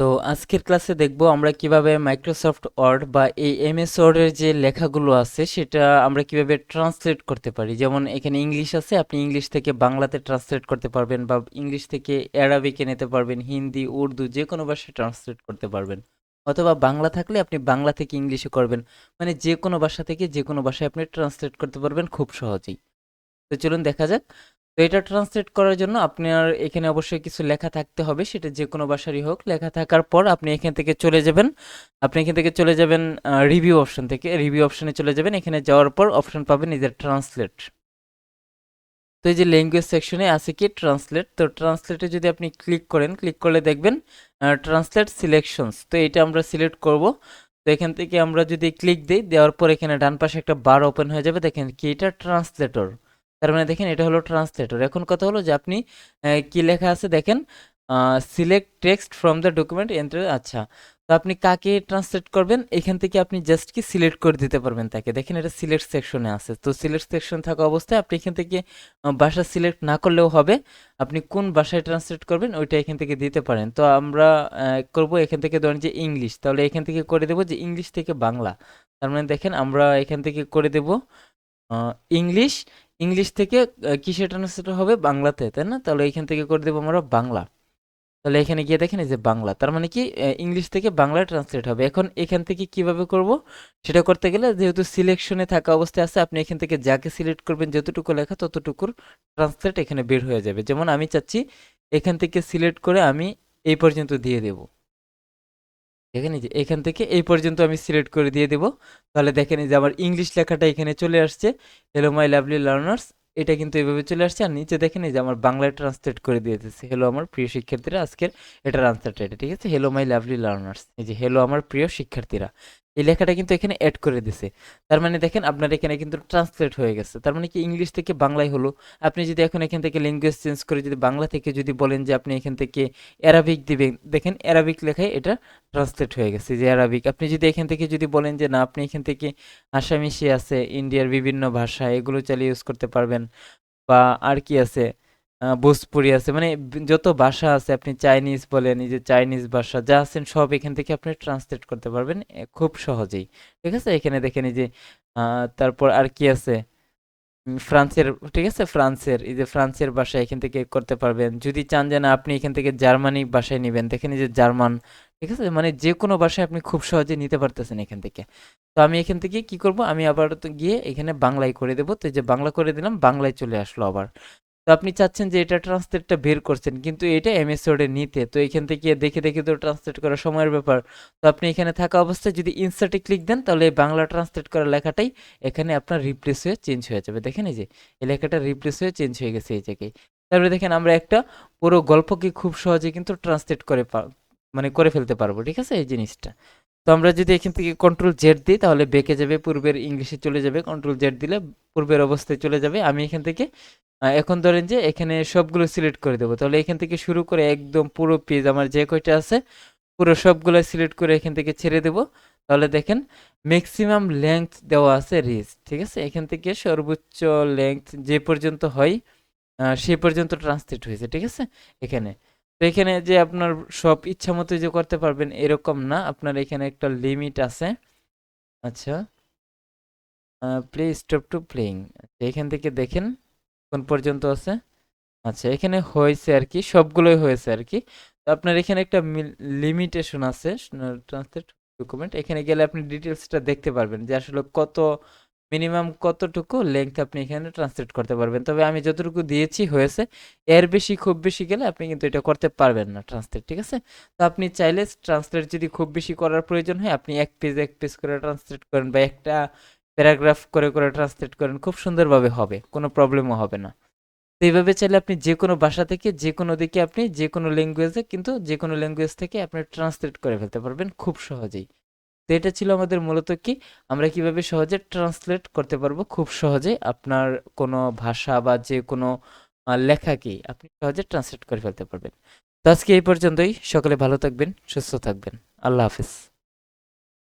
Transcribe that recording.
তো আজকের ক্লাসে দেখব আমরা কীভাবে মাইক্রোসফট ওয়ার্ড বা এই এমএস ওয়ার্ডের যে লেখাগুলো আছে, সেটা আমরা কীভাবে ট্রান্সলেট করতে পারি। যেমন এখানে ইংলিশ আছে, আপনি ইংলিশ থেকে বাংলাতে ট্রান্সলেট করতে পারবেন বা ইংলিশ থেকে অ্যারাবিকে নিতে পারবেন হিন্দি উর্দু যে কোনো ভাষায় ট্রান্সলেট করতে পারবেন। অথবা বাংলা থাকলে আপনি বাংলা থেকে ইংলিশে করবেন। মানে যে কোনো ভাষা থেকে যে কোনো ভাষায় আপনি ট্রান্সলেট করতে পারবেন খুব সহজেই। তো চলুন দেখা যাক। তো এটা ট্রান্সলেট করার জন্য আপনার এখানে অবশ্যই কিছু লেখা থাকতে হবে, সেটা যে কোনো ভাষারই হোক। লেখা থাকার পর আপনি এখান থেকে চলে যাবেন। আপনি এখান থেকে চলে যাবেন রিভিউ অপশন থেকে। রিভিউ অপশনে চলে যাবেন। এখানে যাওয়ার পর অপশন পাবেন যে ট্রান্সলেট তো এই যে ল্যাঙ্গুয়েজ সেকশনে আছে কি? ট্রান্সলেট তো ট্রান্সলেটে যদি আপনি ক্লিক করেন ক্লিক করলে দেখবেন ট্রান্সলেট সিলেকশনস তো এটা আমরা সিলেক্ট করব। তো এখান থেকে আমরা যদি ক্লিক দিই, দেওয়ার পর এখানে ডান পাশে একটা বার ওপেন হয়ে যাবে। দেখেন কি? এটা ট্রান্সলেটর তার মানে দেখেন এটা হলো ট্রান্সলেটর এখন কথা হলো যে আপনি কি লেখা আছে দেখেন? Select text from the document enter আচ্ছা। তো আপনি কাকে ট্রান্সলেট করবেন? এখান থেকে আপনি জাস্ট কি সিলেক্ট করে দিতে পারবেন তাকে। দেখেন এটা সিলেক্ট সেকশনে আছে। তো সিলেক্ট সেকশন থাকা অবস্থায় আপনি এখান থেকে ভাষা সিলেক্ট না করলেও হবে। আপনি কোন ভাষায় ট্রান্সলেট করবেন ওইটা এখান থেকে দিতে পারেন। তো আমরা করব এখান থেকে ধরেন যে ইংলিশ তাহলে এখান থেকে করে দেবো যে ইংলিশ থেকে বাংলা। তার মানে দেখেন আমরা এখান থেকে করে দেব ইংলিশ ইংলিশ থেকে কিসে ট্রান্সলেট হবে বাংলাতে, তাই না? তাহলে এখান থেকে করে দেবো আমরা বাংলা। তাহলে এখানে গিয়ে দেখেন এই যে বাংলা, তার মানে কি ইংলিশ থেকে বাংলায় ট্রান্সলেট হবে। এখন এখান থেকে কীভাবে করব? সেটা করতে গেলে যেহেতু সিলেকশনে থাকা অবস্থায় আছে, আপনি এখান থেকে যাকে সিলেক্ট করবেন, যতটুকু লেখা ততটুকুর ট্রান্সলেট এখানে বের হয়ে যাবে। যেমন আমি চাচ্ছি এখান থেকে সিলেক্ট করে আমি এই পর্যন্ত দিয়ে দেব। দেখেন যে, এখান থেকে এই পর্যন্ত আমি সিলেক্ট করে দিয়ে দেবো। তাহলে দেখেন যে, আমার ইংলিশ লেখাটা এখানে চলে আসছে। হ্যালো মাই লাভলি লার্নার্স এটা কিন্তু এভাবে চলে আসছে। আর নিচে দেখেন যে, আমার বাংলায় ট্রান্সলেট করে দিয়ে দিতেছে হ্যালো আমার প্রিয় শিক্ষার্থীরা, আজকের এটার আনসারটা এটা, ঠিক আছে? হ্যালো মাই লাভলি লার্নার্স এই যে হ্যালো আমার প্রিয় শিক্ষার্থীরা। এই লেখাটা কিন্তু এখানে অ্যাড করে দিছে। তার মানে দেখেন আপনার এখানে কিন্তু ট্রান্সলেট হয়ে গেছে। তার মানে কি ইংলিশ থেকে বাংলায় হলো। আপনি যদি এখন এখান থেকে ল্যাঙ্গুয়েজ চেঞ্জ করে যদি বাংলা থেকে যদি বলেন যে আপনি এখান থেকে অ্যারাবিক দিবেন, দেখেন অ্যারাবিক লেখায় এটা ট্রান্সলেট হয়ে গেছে যে অ্যারাবিক আপনি যদি এখান থেকে যদি বলেন যে না, আপনি এখান থেকে আসামিসি আছে ইন্ডিয়ার বিভিন্ন ভাষা, এগুলো চালিয়ে ইউজ করতে পারবেন বা আর কি আছে? ভোজপুরি আছে। মানে যত ভাষা আছে, আপনি চাইনিজ বলেন, এই যে চাইনিজ ভাষা যা আছেন, সব এখান থেকে আপনি ট্রান্সলেট করতে পারবেন খুব সহজেই। ঠিক আছে? এখানে দেখেন এই যে তারপর আর কি আছে? ফ্রান্সের, ঠিক আছে? ফ্রান্সের, এই যে ফ্রান্সের ভাষা এখান থেকে করতে পারবেন। যদি চান যে না, আপনি এখান থেকে জার্মানি ভাষায় নেবেন, দেখেন এই যে জার্মান, ঠিক আছে? মানে যে কোনো ভাষায় আপনি খুব সহজে নিতে পারতেছেন এখান থেকে। তো আমি এখান থেকে কি করব? আমি আবার তো গিয়ে এখানে বাংলায় করে দেবো। তো এই যে বাংলা করে দিলাম, বাংলায় চলে আসলো আবার। তো আপনি চাচ্ছেন যে এটা ট্রান্সলেটটা বের করছেন, কিন্তু এটা এমএস ওয়ার্ডে নিতে। তো এখান থেকে দেখে দেখে তো ট্রান্সলেট করা সময়ের ব্যাপার। তো আপনি এখানে থাকা অবস্থায় যদি ইনসার্টে ক্লিক দেন, তাহলে বাংলা ট্রান্সলেট করা লেখাটাই এখানে আপনার রিপ্লেস হয়ে চেঞ্জ হয়ে যাবে। দেখেন এই যে, এই লেখাটা রিপ্লেস হয়ে চেঞ্জ হয়ে গেছে এই জায়গায়। তারপরে দেখেন আমরা একটা পুরো গল্পকে খুব সহজে কিন্তু ট্রান্সলেট করে মানে করে ফেলতে পারব, ঠিক আছে? এই জিনিসটা। তো আমরা যদি এখান থেকে কন্ট্রোল জেড দিই, তাহলে বেঁকে যাবে, পূর্বের ইংলিশে চলে যাবে। কন্ট্রোল জেড দিলে পূর্বের অবস্থায় চলে যাবে। আমি এখান থেকে এখন ধরেন যে এখানে সবগুলো সিলেক্ট করে দেবো। তাহলে এখান থেকে শুরু করে একদম পুরো পেজ আমার যে কয়টা আছে, পুরো সবগুলো সিলেক্ট করে এখান থেকে ছেড়ে দেব। তাহলে দেখেন ম্যাক্সিমাম লেংথ দেওয়া আছে রিচ ঠিক আছে? এখান থেকে সর্বোচ্চ লেংথ যে পর্যন্ত হয় সেই পর্যন্ত ট্রান্সলেট হয়েছে, ঠিক আছে? এখানে। তো এখানে যে আপনার সব ইচ্ছা মতো যে করতে পারবেন এরকম না। আপনার এখানে একটা লিমিট আছে। আচ্ছা। প্লে স্টপ টু প্লেইং এখান থেকে দেখেন। কোন পর্যন্ত আছে? আচ্ছা এখানে হয়েছে আর কি সবগুলোই হয়েছে আর কি তো আপনার এখানে একটা লিমিটেশন আছে ট্রান্সলেট ডকুমেন্ট এখানে গেলে আপনি ডিটেলসটা দেখতে পারবেন যে আসলে কত মিনিমাম কতটুকু লেংথ আপনি এখানে ট্রান্সলেট করতে পারবেন। তবে আমি যতটুকু দিয়েছি হয়েছে, এর বেশি, খুব বেশি গেলে আপনি কিন্তু এটা করতে পারবেন না ট্রান্সলেট ঠিক আছে? তো আপনি চাইলে ট্রান্সলেট যদি খুব বেশি করার প্রয়োজন হয়, আপনি এক পেজ এক পেজ করে ট্রান্সলেট করেন বা একটা প্যারাগ্রাফ করে করে ট্রান্সলেট করেন খুব সুন্দরভাবে হবে কোনো প্রবলেমও হবে না। তো এইভাবে চাইলে আপনি যে কোনো ভাষা থেকে যে কোনো দিকে আপনি যে কোনো ল্যাঙ্গুয়েজে কিন্তু যে কোনো ল্যাঙ্গুয়েজ থেকে আপনি ট্রান্সলেট করে ফেলতে পারবেন খুব সহজেই। তো এটা ছিল আমাদের মূলত কি আমরা কীভাবে সহজে ট্রান্সলেট করতে পারব খুব সহজে আপনার কোনো ভাষা বা যে কোনো আহ, লেখাকেই আপনি সহজে ট্রান্সলেট করে ফেলতে পারবেন। তো আজকে এই পর্যন্তই সকলে ভালো থাকবেন সুস্থ থাকবেন আল্লাহ হাফিজ।